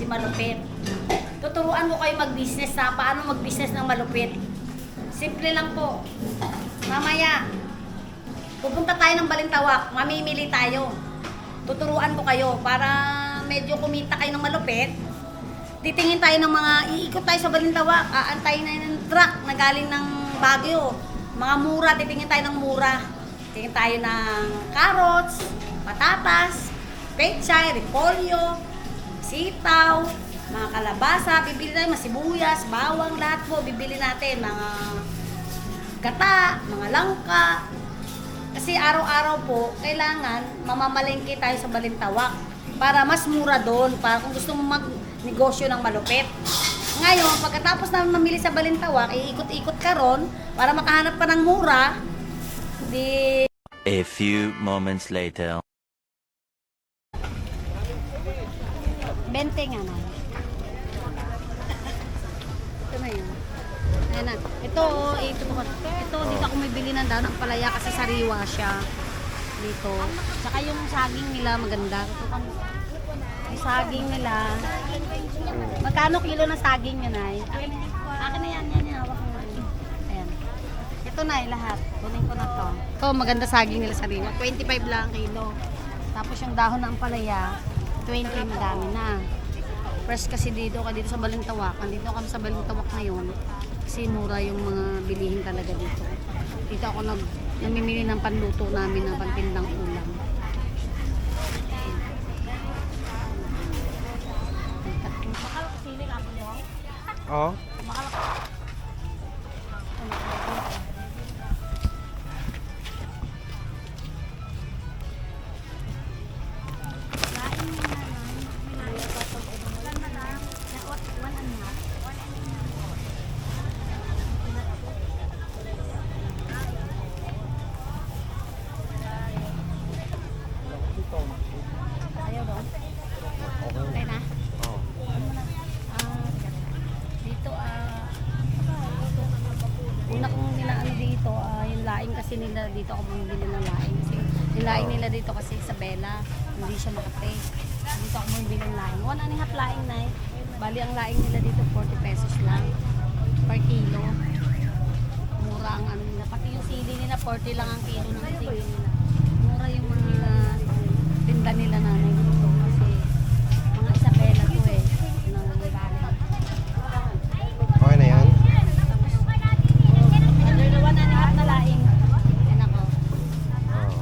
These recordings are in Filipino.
si malupit. Tuturuan ko kayo mag-business sa paano mag-business ng malupit. Simple lang po. Mamaya, pupunta tayo ng Balintawak, mamimili tayo. Tuturuan ko kayo para medyo kumita kayo ng malupit. Titingin tayo ng mga, iikot tayo sa Balintawak, aantayin na ng truck na galing ng Baguio. Mga mura, titingin tayo ng mura. Titingin tayo ng carrots, patatas, pechay, repolyo, sitaw, mga kalabasa, bibili tayo, masibuyas, bawang, lahat po, bibili natin, mga gata, mga langka. Kasi araw-araw po, kailangan mamamalengke tayo sa Balintawak para mas mura doon, para kung gusto mo magnegosyo ng malupit. Ngayon, pagkatapos namin mamili sa Balintawak, iikot-ikot ka ron para makahanap pa ng mura, di A few moments later. Ito, oh, ito, ito, dito ako may bili ng daon ng palaya kasi sariwa siya. Dito. Tsaka yung saging nila maganda. Ito kan yung saging nila. Magkano kilo ng saging yun ay? Akin, akin na yan, yan, yan. Hawak mo. Ayan. Ito na lahat. Kunin ko na to. Ito, maganda saging nila sariwa. 25 lang ang kilo. Tapos yung dahon ng palaya, 20 madami na. Fresh kasi dito ka dito sa Balintawak. Dito kami sa Balintawak ngayon. Kasi mura yung mga bilihin talaga dito. Dito ako nag namimili ng panluto namin ng pantindang ulam. Makalak nila dito ako bumibili ng laing. Kasi yung nila dito kasi Isabela hindi siya makapay dito ako bumibili ng laing. One and a half laing na eh. bali ang laing nila dito 40 pesos lang per kilo. Mura ang ano nila. Pati yung sili nila 40 lang ang kilo ng sili nila. Mura yung mga tinda nila nanay dito kasi mga Isabela to eh nangangaling Okay na yan? Under the one and a half na laing. Yan ako. Oo.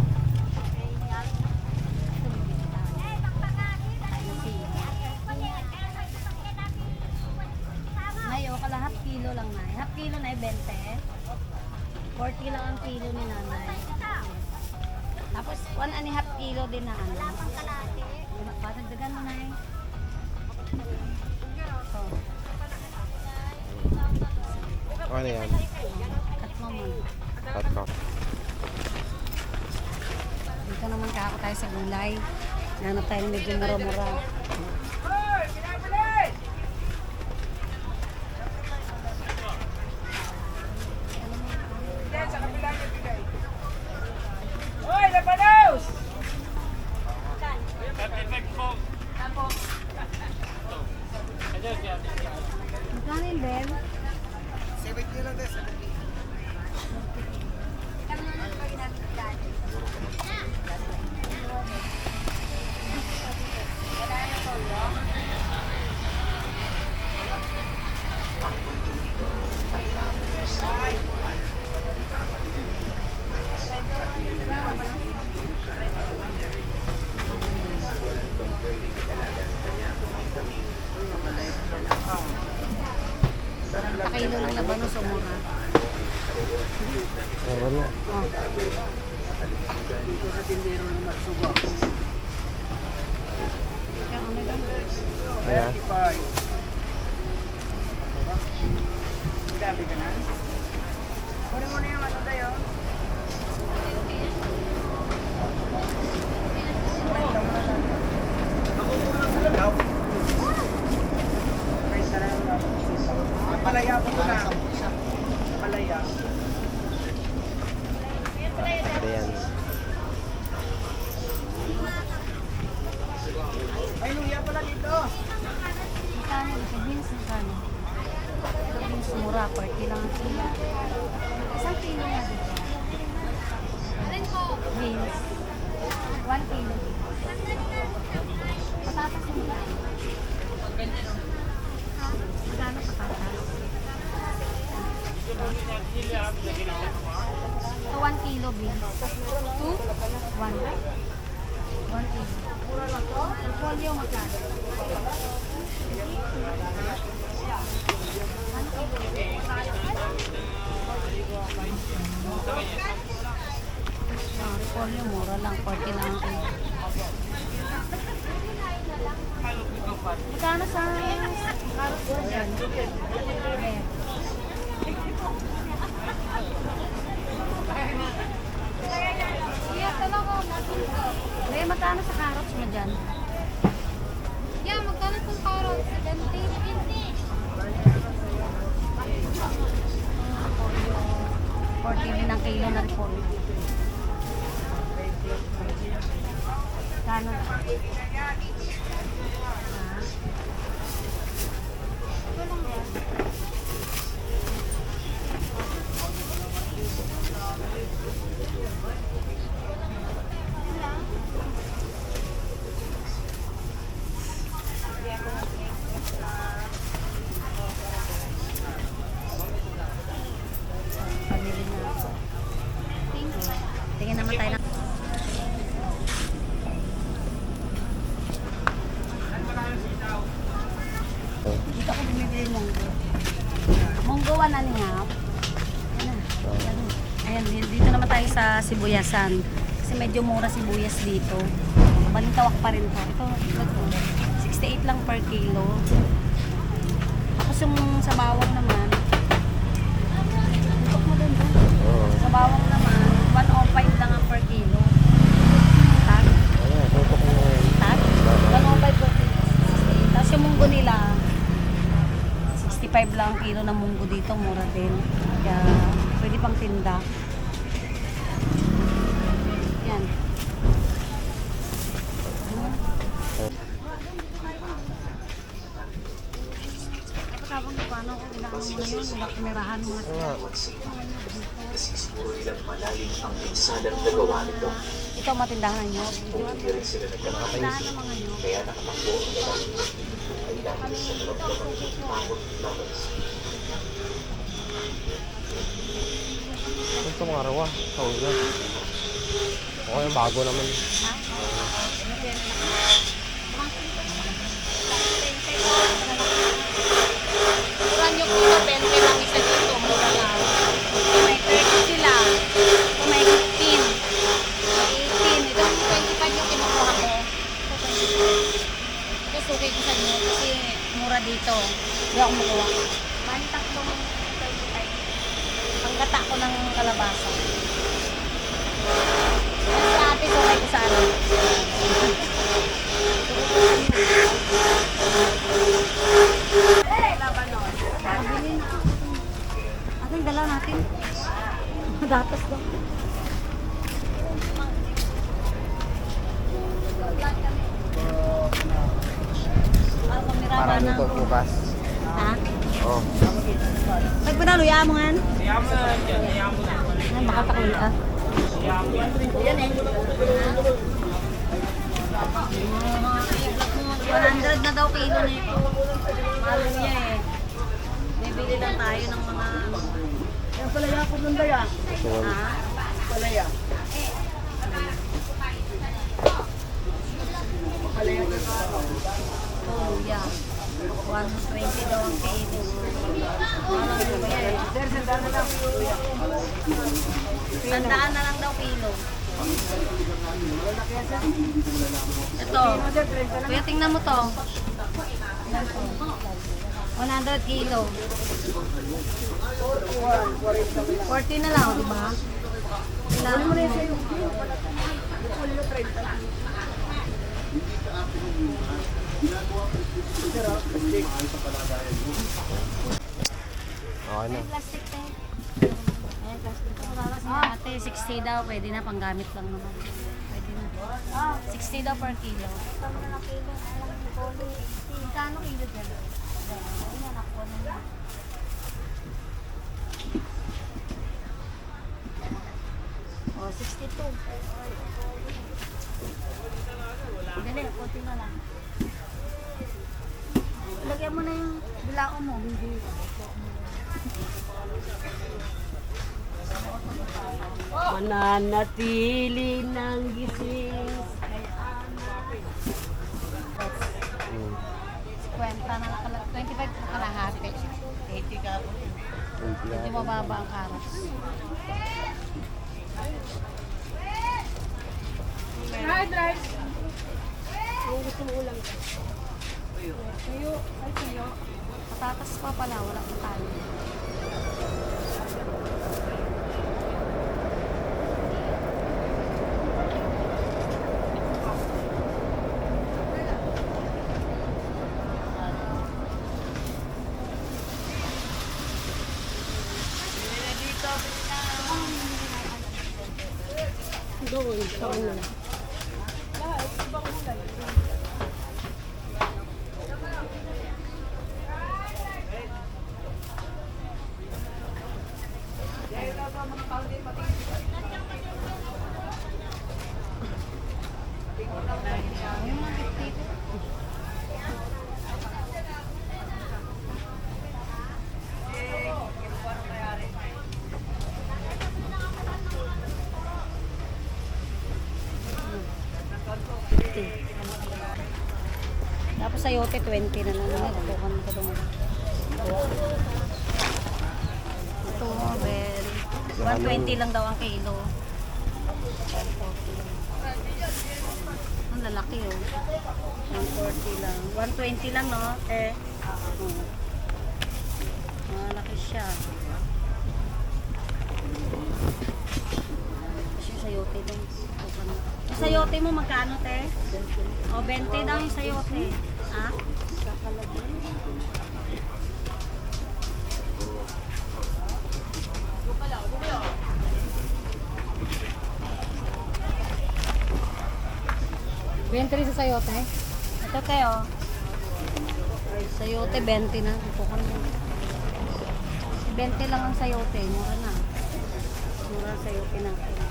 Nay, o kala half kilo lang nay. Half kilo na 20. 40 lang ang kilo ni nanay. Tapos one and a half kilo din na ano. Patagdagan mo nay. So, Okay na yan. cut mo muna. Cut ko. Dito naman kako tayo sa gulay. Nanap tayo medyo mura-mura. Hoy, Labanos! Magkano yung bell? 70 lang din, 70. Kakilo lang labanos o mura. Meron na. Oh. Kaya ano lang? Ayan. Grabe ka na. Kunin mo na yung ano tayo. Palaya Malaya ko na. Malaya. Ayan. Ay, luya pala dito. Kano, sa beans, kano. Sa beans, mura, per kilang kilo. Isang kilo na dito. Alin po? Beans. One kilo. Patatas mo ba? Magkano patatas? So, one kilo beans. Two? One. One kilo. Polio magkano? Ah, repolyo, mura lang. 40 lang ang kilo. Magkano sa carrot ko dyan? Eh. Iya, talaga. Eh, magkano sa carrots mo dyan? Yeah, magkano pong carrot? 70? 40 din ang kilo na repolyo. Kano? Ha? Pamili na ako. Tingin naman tayo na. Dito ako bumibili ng munggo. Munggo one and a half. Ayan na. Ayan. Ayan, di- dito naman tayo sa Sibuyasan. Kasi medyo mura sibuyas dito. Balintawak pa rin to. Ito, ito, ito. 68 lang per kilo. Tapos yung sa bawang naman, Tutok mo dun, dun. Oo. Sa bawang naman, 105 lang ang per kilo. Tag? Ayan, tutok mo ngayon. Tag? 105 per kilo. Tapos yung munggo nila, 65 lang ang kilo ng munggo dito, mura din. Kaya pwede pang tinda. Kumirahan mo. Ito ang matindahan nyo. Tindahan ng mga nyo. Ito mga rawa. Tawag na. Okay, bago naman. Mura nyo kilo, 20 lang isa dito. Mura lang. Kung may 30 sila, kung may 15, may 18, ito Itong 25 yung kinukuha ko. ito suki ko sa inyo kasi mura dito. Hindi ako makuha. Bali tatlong 25. Panggata ko ng kalabasa. Sa ate ko ko sa ano. Ating dala natin. Datas daw. Para na? nito bukas. Ha? Oh. Nagpanalo, mo nga. Ay, makatakuli ah. Yan eh. Mga i-vlog mo, 100 na daw kilo na ito. Mahal niya eh. May bili lang tayo ng mga. Yan pala yung pumunta yan. Ito. Ha? Pala yan. Pala yeah. 120 daw ang kilo. Mahal ang luya eh. Lang. Tandaan na lang daw kilo. Ito. 30 lang. Kuya, tingnan mo to. Ilan to? 100 kilo. 40 na lang, di ba? Kailangan mo. Okay na. Plastic tayo. Ayan, plastic. Ah, ate, 60 daw. Pwede na, panggamit lang naman. Pwede na. Ah. 60 daw per kilo. Kano na kilo? Kano kilo dyan? Ayan, nakuha na. Oh, 62. Dali, konti na lang. Lagyan mo na yung bilao mo. Hindi. Mananatili ng gising. Hmm. 50 na nakala, 25 na kalahati. 80 ka po. Medyo mababa ang karas. Fried rice. Kung gusto mo ulam ka. Tuyo. Ay, tuyo. Patatas pa pala, wala pa tayo. Doon, sa ano. Tapos sayote, 20 na lang. Natukan ko doon. Ito, bel. 120 lang daw ang kilo. Ang lalaki oh. 140 lang. 120 lang no? Eh. Hmm. Malaki siya. Kasi sayote. Yung sayote mo magkano te? O, 20 daw yung sayote. Bentry sa sayote. Ito kayo. Sayote, 20 na. Ito ko na. 20 lang ang sayote. Mura na. Mura sayote natin.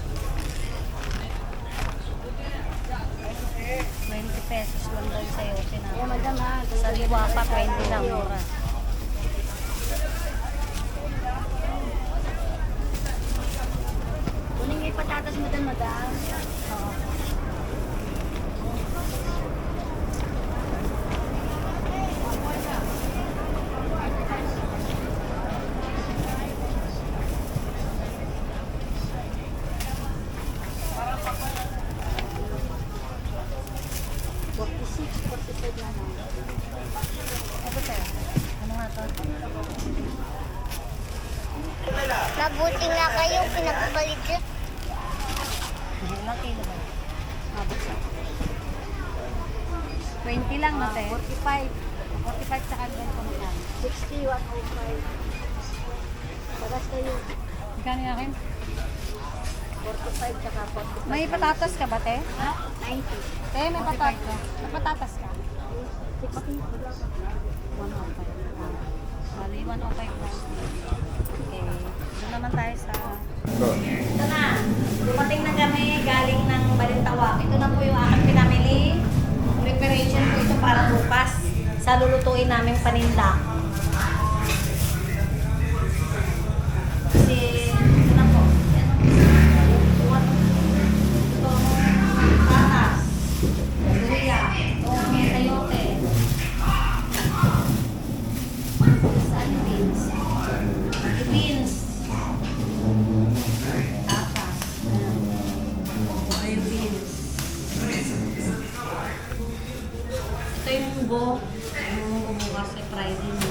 20 pesos lang daw yung madam ha. Sa liwa pa, 20 lang. Mura. Kuning may patatas mo dyan madam. Oo. Ito sir. Ano nga to? Mabuti nga kayo pinagpapalit dyan. Ilang kilo ba? Mabot siya. 20 lang na, te. 45. 45 sa kanila ko magkano. 60, 105. Pagas kayo. Magkano yung akin? 45 tsaka 45. May patatas ka ba, te? Ha? 90. Te, may patatas. May patatas ka? 60. 105. Ah, Bali, 105 lang. Okay. Doon naman tayo sa... Ito na. Dumating na kami galing ng Balintawak. Ito na po yung aking pinamili. Preparation po ito para bukas sa lulutuin naming paninda. Kasi, ito na po. Yan. Ito, patas. Luya. Ito, sayote. Saan yung beans? Yung beans. Tapas. Ito yung beans. Ito yung munggo. five in